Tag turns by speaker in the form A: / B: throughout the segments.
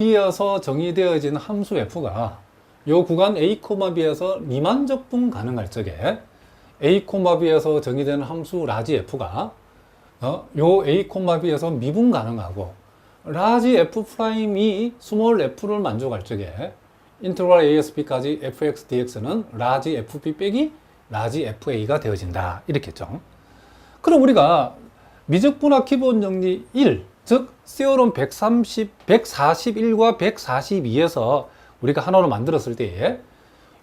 A: B여서 정의되어진 함수 f가 요 구간 A, B에서 미만적분 가능할 적에 A, B에서 정의되는 함수 라지 f가 어, 요 A, B에서 미분 가능하고 라지 f 프라임이 스몰 f를 만족할 적에 인테그랄 ASB까지 fx dx는 라지 fb 빼기 라지 fa가 되어진다 이렇게 했죠. 그럼 우리가 미적분학 기본 정리 1, 즉 세어론 130, 141과 142에서 우리가 하나로 만들었을 때에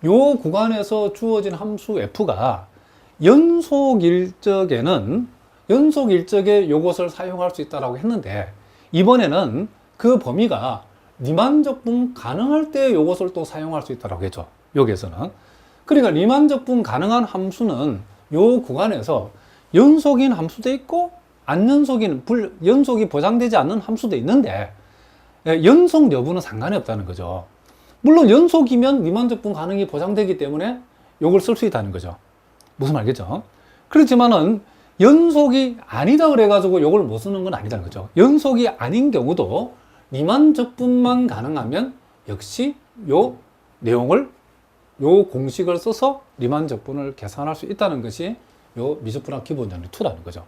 A: 요 구간에서 주어진 함수 f가 연속 일적에는 연속 일적에 요것을 사용할 수 있다라고 했는데 이번에는 그 범위가 리만 적분 가능할 때 요것을 또 사용할 수 있다라고 했죠. 여기에서는. 그러니까 리만 적분 가능한 함수는 요 구간에서 연속인 함수도 있고 안 연속인 불 연속이 보장되지 않는 함수도 있는데 예, 연속 여부는 상관이 없다는 거죠. 물론 연속이면 미만적분 가능이 보장되기 때문에 요걸 쓸 수 있다는 거죠. 무슨 말겠죠? 그렇지만은 연속이 아니다 그래가지고 요걸 못 쓰는 건 아니다는 거죠. 연속이 아닌 경우도 미만적분만 가능하면 역시 요 내용을 요 공식을 써서 리만적분을 계산할 수 있다는 것이 요 미적분학 기본정리 2라는 거죠.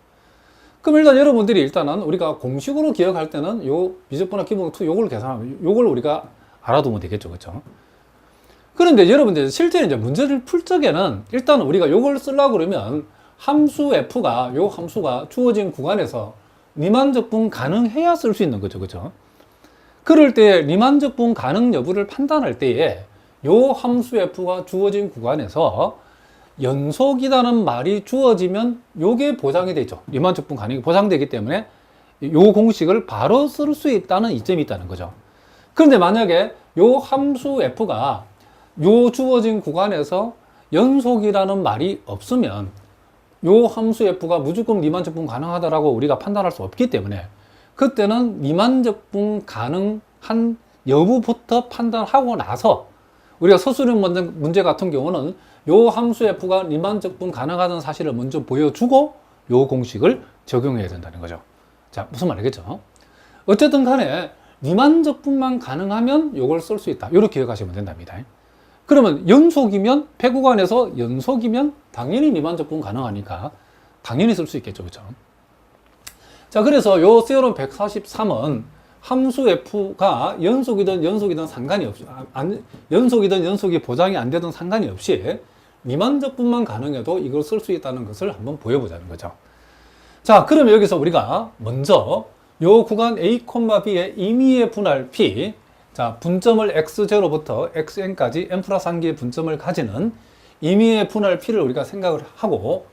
A: 그럼 일단 여러분들이 일단은 우리가 공식으로 기억할 때는 요 미적분학 기본 2 요걸 계산하면 요걸 우리가 알아두면 되겠죠. 그렇죠? 그런데 여러분들 실제 이제 문제를 풀 적에는 일단 우리가 요걸 쓰려고 그러면 함수 f가 요 함수가 주어진 구간에서 리만적분 가능해야 쓸 수 있는 거죠. 그렇죠? 그럴 때 리만적분 가능 여부를 판단할 때에 요 함수 f가 주어진 구간에서 연속이라는 말이 주어지면 요게 보장이 되죠. 리만적분 가능이 보장되기 때문에 요 공식을 바로 쓸 수 있다는 이점이 있다는 거죠. 그런데 만약에 요 함수 f가 요 주어진 구간에서 연속이라는 말이 없으면 요 함수 f가 무조건 리만적분 가능하다라고 우리가 판단할 수 없기 때문에 그때는 미만적분 가능한 여부부터 판단하고 나서 우리가 서술형 문제 같은 경우는 요 함수 f가 리만 적분 가능하다는 사실을 먼저 보여주고 요 공식을 적용해야 된다는 거죠. 자, 무슨 말이겠죠? 어쨌든 간에 리만 적분만 가능하면 요걸 쓸 수 있다. 이렇게 기억하시면 된답니다. 그러면 연속이면 배구관에서 연속이면 당연히 미만적분 가능하니까 당연히 쓸 수 있겠죠. 그렇죠? 자, 그래서 요 세어론 143은 함수 f가 연속이든 연속이든 상관이 없이 아, 안, 연속이든 연속이 보장이 안 되든 상관이 없이 미만적분만 가능해도 이걸 쓸 수 있다는 것을 한번 보여보자는 거죠. 자, 그러면 여기서 우리가 먼저 요 구간 A, B의 임의의 분할 P 자, 분점을 x0부터 xn까지 n 플러스 한 개의 분점을 가지는 임의의 분할 P를 우리가 생각을 하고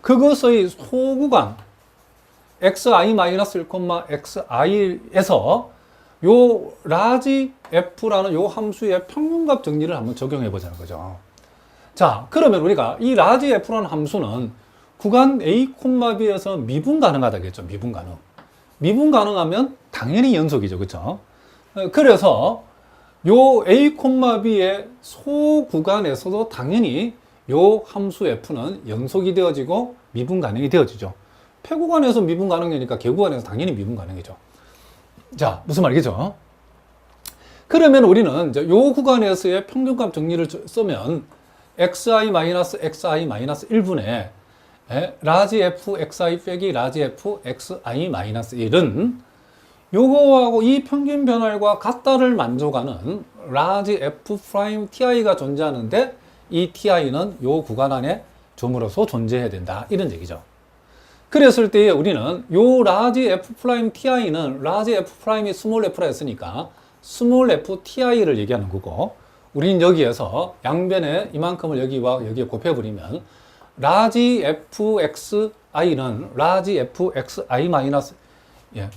A: 그것의 소구간 xi-1, xi에서 요 라지 f라는 요 함수의 평균값 정리를 한번 적용해 보자는 거죠. 자, 그러면 우리가 이 라지 f라는 함수는 구간 a, b에서 미분 가능하다겠죠. 미분 가능. 미분 가능하면 당연히 연속이죠. 그렇죠? 그래서 요 a, b의 소 구간에서도 당연히 요 함수 f는 연속이 되어지고 미분 가능이 되어지죠. 폐구간에서 미분 가능이니까 개구간에서 당연히 미분 가능이죠. 자, 무슨 말이겠죠? 그러면 우리는 이제 요 구간에서의 평균값 정리를 쓰면 xi-xi-1분의 라지 f xi 빼기 라지 f xi-1은 요거하고 이 평균 변화과 같다를 만족하는 라지 f 프라임 ti가 존재하는데 이 ti는 요 구간 안에 점으로서 존재해야 된다 이런 얘기죠. 그랬을 때 우리는 요 라지 f 프라임 ti는 라지 f 프라임이 스몰 f라 했으니까 스몰 f ti를 얘기하는 거고 우리는 여기에서 양변에 이만큼을 여기와 여기에 곱해버리면 라지 fxi는 라지 fxi 마이너스 예.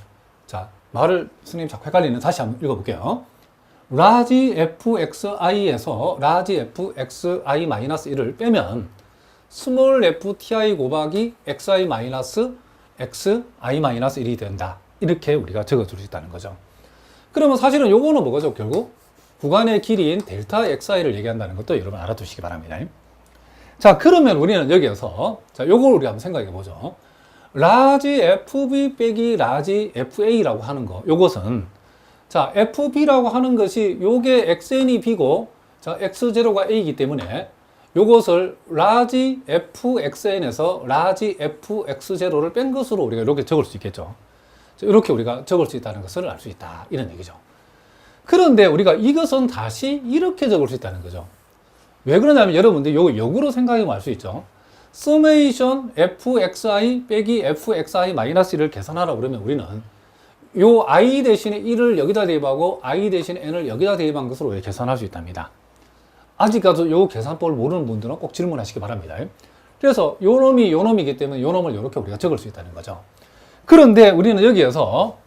A: 자 말을 스님 자꾸 헷갈리는 다시 한번 읽어볼게요. 라지 fxi에서 라지 fxi 마이너스 1을 빼면 스몰 fti 곱하기 xi 마이너스 xi 마이너스 1이 된다. 이렇게 우리가 적어줄 수 있다는 거죠. 그러면 사실은 요거는 뭐죠? 결국 구간의 길이인 델타 xi를 얘기한다는 것도 여러분 알아두시기 바랍니다. 자, 그러면 우리는 여기에서 자, 요걸 우리 한번 생각해 보죠. 라지 fb 빼기 라지 fa라고 하는 거. 요것은 자, FB라고 하는 것이 요게 XN이 B고 자, X0가 A이기 때문에 요것을 라지 FXN에서 라지 FX0를 뺀 것으로 우리가 이렇게 적을 수 있겠죠. 자, 이렇게 우리가 적을 수 있다는 것을 알 수 있다. 이런 얘기죠. 그런데 우리가 이것은 다시 이렇게 적을 수 있다는 거죠. 왜 그러냐면 여러분들 요거 역으로 생각하면 알수 있죠. 서메이션 fxi 빼기 fxi 마이너스 1을 계산하라 그러면 우리는 요 i 대신에 1을 여기다 대입하고 i 대신에 n을 여기다 대입한 것으로 계산할 수 있답니다. 아직까지 요 계산법을 모르는 분들은 꼭 질문하시기 바랍니다. 그래서 요 놈이 요 놈이기 때문에 요 놈을 이렇게 우리가 적을 수 있다는 거죠. 그런데 우리는 여기에서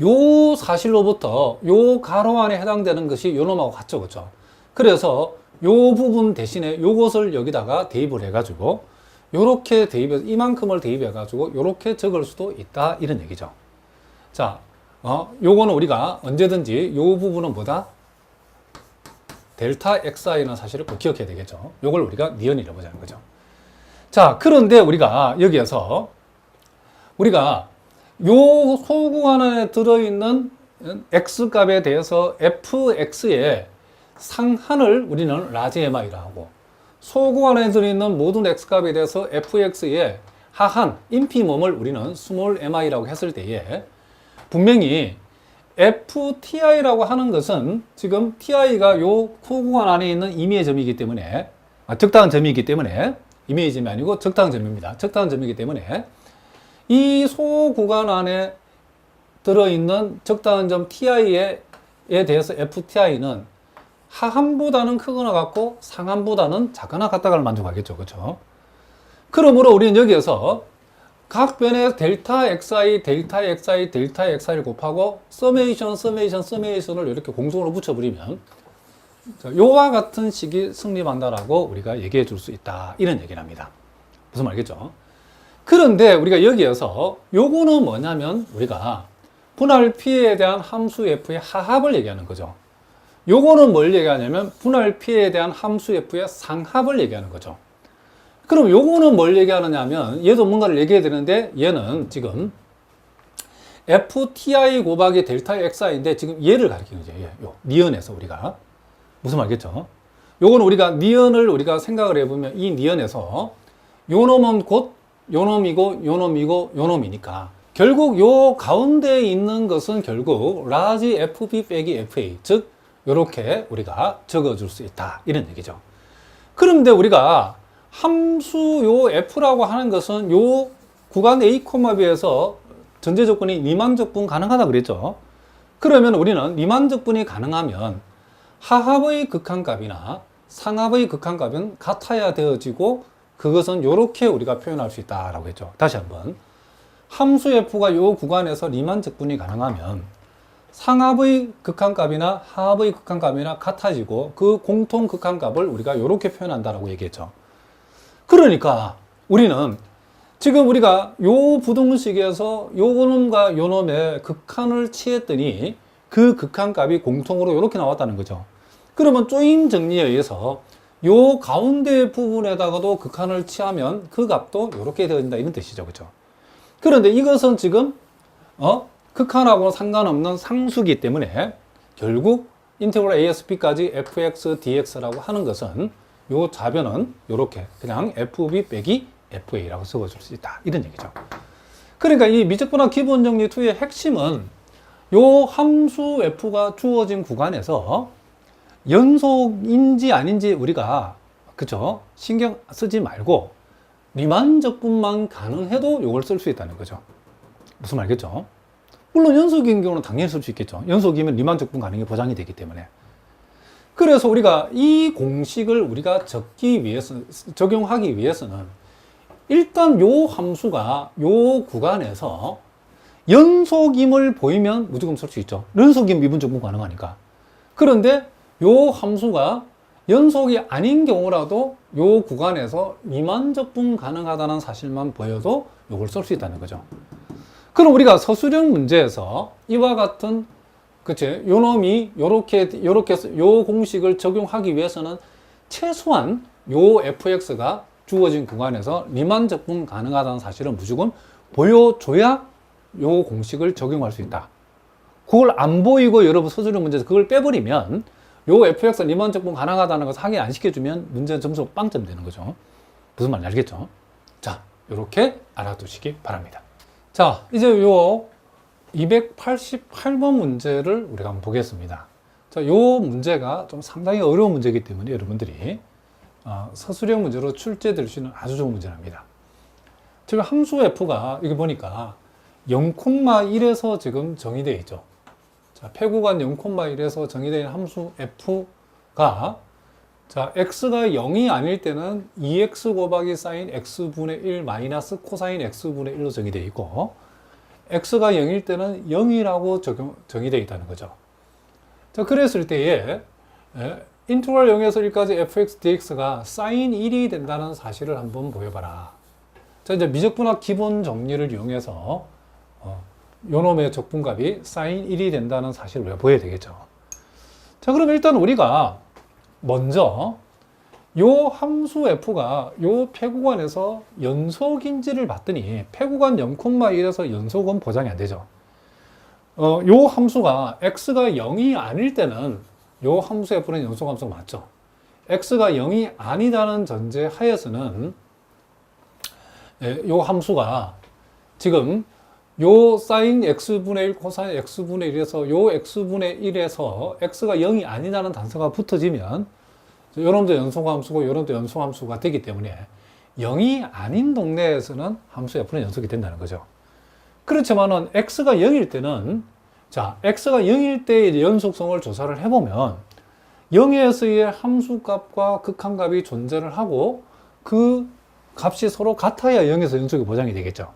A: 요 사실로부터 요 가로 안에 해당되는 것이 요 놈하고 같죠, 그렇죠? 그래서 요 부분 대신에 요것을 여기다가 대입을 해가지고 요렇게 대입해서 이만큼을 대입해 가지고 요렇게 적을 수도 있다 이런 얘기죠. 자, 어, 요거는 우리가 언제든지 요 부분은 뭐다? 델타 xi는 사실을 꼭 기억해야 되겠죠. 요걸 우리가 니은이라고 보자는 거죠. 자, 그런데 우리가 여기에서 우리가 요 소구간 안에 들어있는 x 값에 대해서 fx의 상한을 우리는 라지 mi라 하고 소구간 안에 들어있는 모든 x 값에 대해서 fx의 하한 인피멈을 우리는 스몰 mi라고 했을 때에 분명히 FTI라고 하는 것은 지금 TI가 요 소구간 안에 있는 임의의 점이기 때문에 아, 적당한 점이기 때문에 임의의 점이 아니고 적당한 점입니다. 적당한 점이기 때문에 이 소구간 안에 들어있는 적당한 점 TI에 대해서 FTI는 하한보다는 크거나 같고 상한보다는 작거나 같다를 만족하겠죠. 그렇죠? 그러므로 우리는 여기에서 각 변의 델타 xi, 델타 xi, 델타 xi를 곱하고 서메이션, 서메이션, 서메이션을 이렇게 공통으로 붙여버리면 자, 요와 같은 식이 성립한다라고 우리가 얘기해 줄 수 있다. 이런 얘기를 합니다. 무슨 말이겠죠? 그런데 우리가 여기에서 요거는 뭐냐면 우리가 분할 P에 대한 함수 F의 하합을 얘기하는 거죠. 요거는 뭘 얘기하냐면 분할 P에 대한 함수 F의 상합을 얘기하는 거죠. 그럼 요거는 뭘 얘기하느냐 하면 얘도 뭔가를 얘기해야 되는데 얘는 지금 FTI 곱하기 델타 XI인데 지금 얘를 가리키는 거죠. 얘, 요 니은에서 우리가 무슨 말겠죠? 요거는 우리가 니은을 우리가 생각을 해보면 이 니은에서 요 놈은 곧 요 놈이고 요 놈이고 요 놈이니까 결국 요 가운데에 있는 것은 결국 라지 FB 빼기 FA 즉 요렇게 우리가 적어줄 수 있다 이런 얘기죠. 그런데 우리가 함수 요 f라고 하는 것은 요 구간 a, b에서 전제 조건이 미만적분 가능하다 그랬죠. 그러면 우리는 미만적분이 가능하면 하합의 극한값이나 상합의 극한값은 같아야 되어지고 그것은 이렇게 우리가 표현할 수 있다라고 했죠. 다시 한번 함수 f가 요 구간에서 리만적분이 가능하면 상합의 극한값이나 하합의 극한값이나 같아지고 그 공통 극한값을 우리가 이렇게 표현한다라고 얘기했죠. 그러니까 우리는 지금 우리가 요 부등식에서 요 놈과 요 놈의 극한을 취했더니 그 극한값이 공통으로 이렇게 나왔다는 거죠. 그러면 조임 정리에 의해서 요 가운데 부분에다가도 극한을 취하면 그 값도 이렇게 되어진다 이런 뜻이죠. 그죠? 그런데 이것은 지금 어? 극한하고 상관없는 상수기 때문에 결국 인테그럴 ASP까지 fx dx라고 하는 것은 요 좌변은 이렇게 그냥 fb 빼기 fa라고 적어줄 수 있다 이런 얘기죠. 그러니까 이 미적분학 기본 정리 2의 핵심은 요 함수 f가 주어진 구간에서 연속인지 아닌지 우리가 그죠 신경 쓰지 말고 리만적분만 가능해도 이걸 쓸 수 있다는 거죠. 무슨 말겠죠? 물론 연속인 경우는 당연히 쓸 수 있겠죠. 연속이면 리만적분 가능이 보장이 되기 때문에. 그래서 우리가 이 공식을 우리가 적기 위해서, 적용하기 위해서는 일단 요 함수가 요 구간에서 연속임을 보이면 무조건 쓸 수 있죠. 연속임 미분 적분 가능하니까. 그런데 요 함수가 연속이 아닌 경우라도 요 구간에서 미만 적분 가능하다는 사실만 보여도 요걸 쓸 수 있다는 거죠. 그럼 우리가 서술형 문제에서 이와 같은 그치 요 놈이 요렇게 요렇게 요 공식을 적용하기 위해서는 최소한 요 fx가 주어진 구간에서 미만적분 가능하다는 사실을 무조건 보여줘야 요 공식을 적용할 수 있다. 그걸 안 보이고 여러분 서술형 문제에서 그걸 빼버리면 요 fx 리만 적분 가능하다는 것을 확인 안 시켜주면 문제는 점수 빵점 되는 거죠. 무슨 말인지 알겠죠? 자, 요렇게 알아두시기 바랍니다. 자, 이제 요 288번 문제를 우리가 한번 보겠습니다. 자, 요 문제가 좀 상당히 어려운 문제이기 때문에 여러분들이 어, 서술형 문제로 출제될 수 있는 아주 좋은 문제랍니다. 지금 함수 f가 이게 보니까 0,1에서 지금 정의되어 있죠. 자, 패구간 0,1에서 정의되어 있는 함수 f가 자, x가 0이 아닐 때는 2x 곱하기 사인 x분의 1 마이너스 코사인 x분의 1로 정의되어 있고 x가 0일 때는 0이라고 적용, 정의되어 있다는 거죠. 자, 그랬을 때에 에, 인트럴 0에서 1까지 fx dx가 사인 1이 된다는 사실을 한번 보여봐라. 자, 이제 미적분학 기본 정리를 이용해서 어, 요놈의 적분값이 사인 1이 된다는 사실을 보여야 되겠죠. 자, 그럼 일단 우리가 먼저 요 함수 f가 요 패구간에서 연속인지를 봤더니 패구간 0,1에서 연속은 보장이 안 되죠. 어, 요 함수가 x가 0이 아닐 때는 요 함수 f는 연속 함수가 맞죠. x가 0이 아니다는 전제 하에서는 예, 요 함수가 지금 요 사인 x분의 1, 코사인 x분의 1에서 요 x분의 1에서 x가 0이 아니라는 단서가 붙어지면 요놈도 연속함수고 요놈도 연속함수가 되기 때문에 0이 아닌 동네에서는 함수 f는 연속이 된다는 거죠. 그렇지만은 x가 0일 때는 자 x가 0일 때의 연속성을 조사를 해보면 0에서의 함수값과 극한값이 존재를 하고 그 값이 서로 같아야 0에서 연속이 보장이 되겠죠.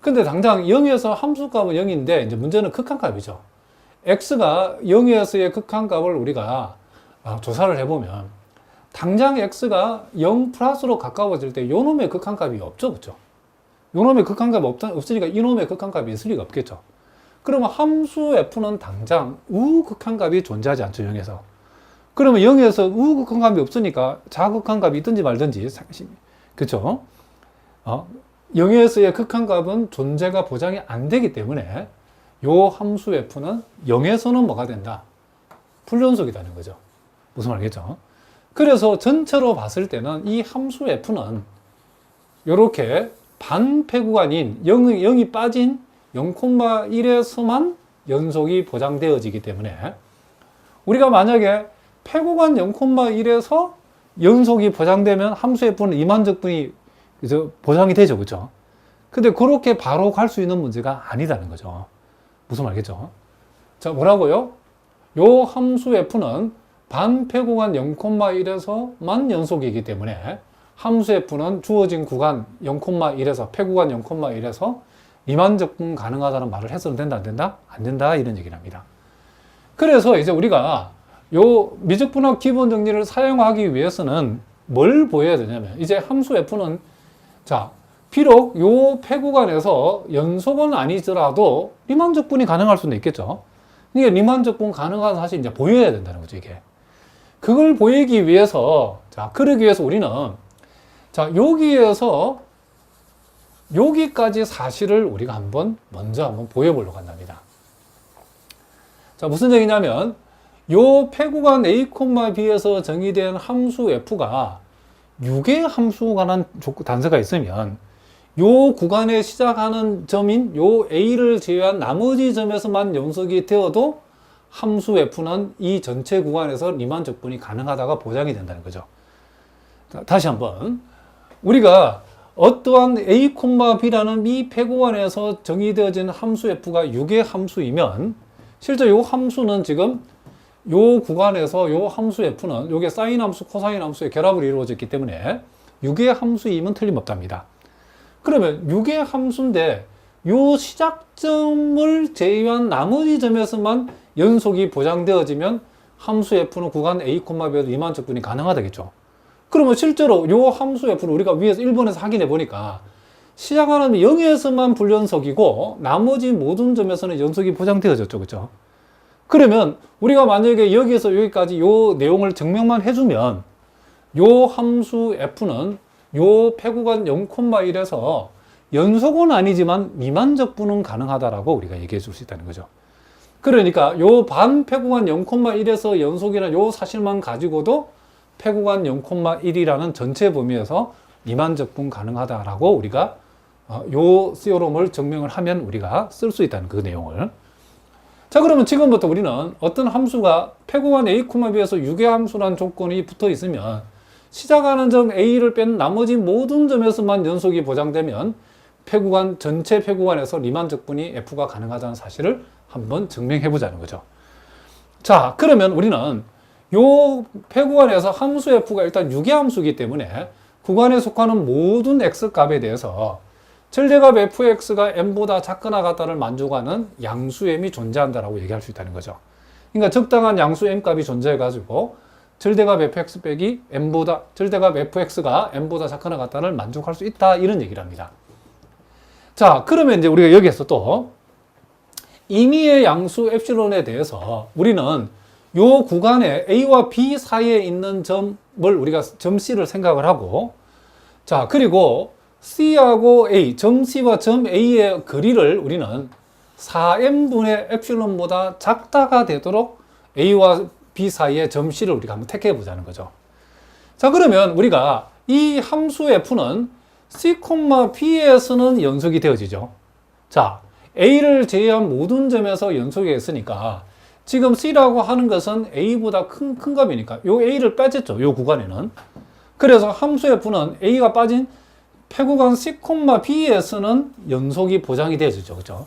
A: 근데 당장 0에서 함수값은 0인데 이제 문제는 극한값이죠. x가 0에서의 극한값을 우리가 아, 조사를 해보면 당장 x가 0 플러스로 가까워질 때 요놈의 극한값이 없죠. 그죠? 요놈의 극한값이 없, 없으니까 이놈의 극한값이 있을 리가 없겠죠. 그러면 함수 f는 당장 우극한값이 존재하지 않죠. 0에서. 그러면 0에서 우극한값이 없으니까 자극한값이 있든지 말든지 그렇죠? 어? 0에서의 극한값은 존재가 보장이 안 되기 때문에 요 함수 f는 0에서는 뭐가 된다? 불연속이라는 거죠. 무슨 말이겠죠? 그래서 전체로 봤을 때는 이 함수 f는 이렇게 반패 구간인 0, 0이 빠진 0,1에서만 연속이 보장되어지기 때문에 우리가 만약에 패구간 0,1에서 연속이 보장되면 함수 f는 이만적분이? 보장이 되죠. 그죠? 근데 그렇게 바로 갈 수 있는 문제가 아니다는 거죠. 무슨 말겠죠? 자, 뭐라고요? 요 함수 f는 반패 구간 0,1에서만 연속이기 때문에 함수 f는 주어진 구간 0,1에서 패구간 0,1에서 미만적분 가능하다는 말을 해서는 된다 안 된다? 안 된다 이런 얘기를 합니다. 그래서 이제 우리가 요 미적분학 기본 정리를 사용하기 위해서는 뭘 보여야 되냐면 이제 함수 f는 자 비록 요 패구간에서 연속은 아니더라도 리만 적분이 가능할 수는 있겠죠. 이게 리만 적분 가능한 사실 이제 보여야 된다는 거죠 이게. 그걸 보이기 위해서 자 그러기 위해서 우리는 자 여기에서 여기까지 사실을 우리가 한번 먼저 한번 보여보려고 한답니다. 자 무슨 얘기냐면 요 패구간 a, b에서 정의된 함수 f가 6의 함수에 관한 단서가 있으면 요 구간에 시작하는 점인 요 a를 제외한 나머지 점에서만 연속이 되어도 함수 f는 이 전체 구간에서 리만 적분이 가능하다가 보장이 된다는 거죠. 다시 한번 우리가 어떠한 a, b라는 이 패구간에서 정의되어진 함수 f가 6의 함수이면 실제 요 함수는 지금 요 구간에서 요 함수 f는 요게 사인 함수, 코사인 함수의 결합으로 이루어졌기 때문에 6의 함수임은 틀림없답니다. 그러면 6의 함수인데 요 시작점을 제외한 나머지 점에서만 연속이 보장되어지면 함수 f는 구간 a, b에도 이만적분이 가능하다겠죠. 그러면 실제로 요 함수 f는 우리가 위에서 1번에서 확인해 보니까 시작하는 0에서만 불연속이고 나머지 모든 점에서는 연속이 보장되어졌죠. 그죠? 그러면 우리가 만약에 여기에서 여기까지 요 내용을 증명만 해주면 요 함수 f는 요 패구간 0,1에서 연속은 아니지만 미만적 분은 가능하다라고 우리가 얘기해 줄 수 있다는 거죠. 그러니까 요반 패구간 0,1에서 연속이라는 요 사실만 가지고도 패구간 0,1이라는 전체 범위에서 리만적분 가능하다라고 우리가 어, 요 시오롬을 증명을 하면 우리가 쓸 수 있다는 그 내용을. 자, 그러면 지금부터 우리는 어떤 함수가 패구간 A, B에서 유괴함수라는 조건이 붙어 있으면 시작하는 점 A를 뺀 나머지 모든 점에서만 연속이 보장되면 패구간 전체 패구간에서 리만 적분이 F가 가능하다는 사실을 한번 증명해 보자는 거죠. 자, 그러면 우리는 요 패구간에서 함수 F가 일단 유괴함수이기 때문에 구간에 속하는 모든 X 값에 대해서 절대값 fx가 m보다 작거나 같다를 만족하는 양수 m이 존재한다라고 얘기할 수 있다는 거죠. 그러니까 적당한 양수 m 값이 존재해가지고 절대값 fx 빼기 m보다 절대값 fx가 m보다 작거나 같다를 만족할 수 있다 이런 얘기를 합니다. 자, 그러면 이제 우리가 여기에서 또 임의의 양수 엡실론에 대해서 우리는 요 구간에 a와 b 사이에 있는 점을 우리가 점 c를 생각을 하고 자, 그리고 C하고 A, 점 C와 점 A의 거리를 우리는 4n분의 엡실론보다 작다가 되도록 A와 B 사이의 점 C를 우리가 한번 택해 보자는 거죠. 자, 그러면 우리가 이 함수 F는 C, B에서는 연속이 되어지죠. 자, A를 제외한 모든 점에서 연속이 있으니까 지금 C라고 하는 것은 A보다 큰, 큰 값이니까 요 A를 빼졌죠. 요 구간에는. 그래서 함수 F는 A가 빠진 패구간 C, B에서는 연속이 보장이 되어지죠. 그죠?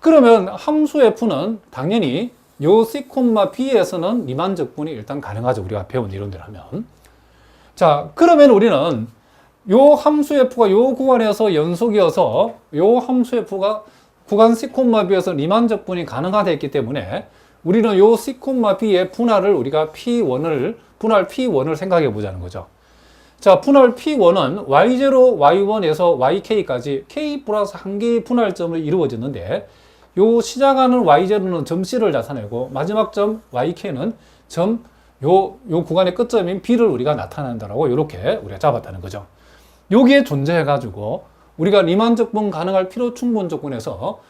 A: 그러면 함수 F는 당연히 요 C, B에서는 리만 적분이 일단 가능하죠. 우리가 배운 이론대로 하면. 자, 그러면 우리는 요 함수 F가 요 구간에서 연속이어서 요 함수 F가 구간 B에서 리만 적분이 가능하다 했기 때문에 우리는 요 B의 분할을 우리가 P1을 분할 P1을 생각해 보자는 거죠. 자, 분할 P1은 Y0, Y1에서 YK까지 K 플러스 한 개의 분할점을 이루어졌는데 요 시작하는 Y0는 점 C를 나타내고 마지막 점 YK는 점 요, 요 구간의 끝점인 B를 우리가 나타낸다라고 이렇게 우리가 잡았다는 거죠. 요게 존재해가지고 우리가 리만 적분 가능할 필요 충분 조건에서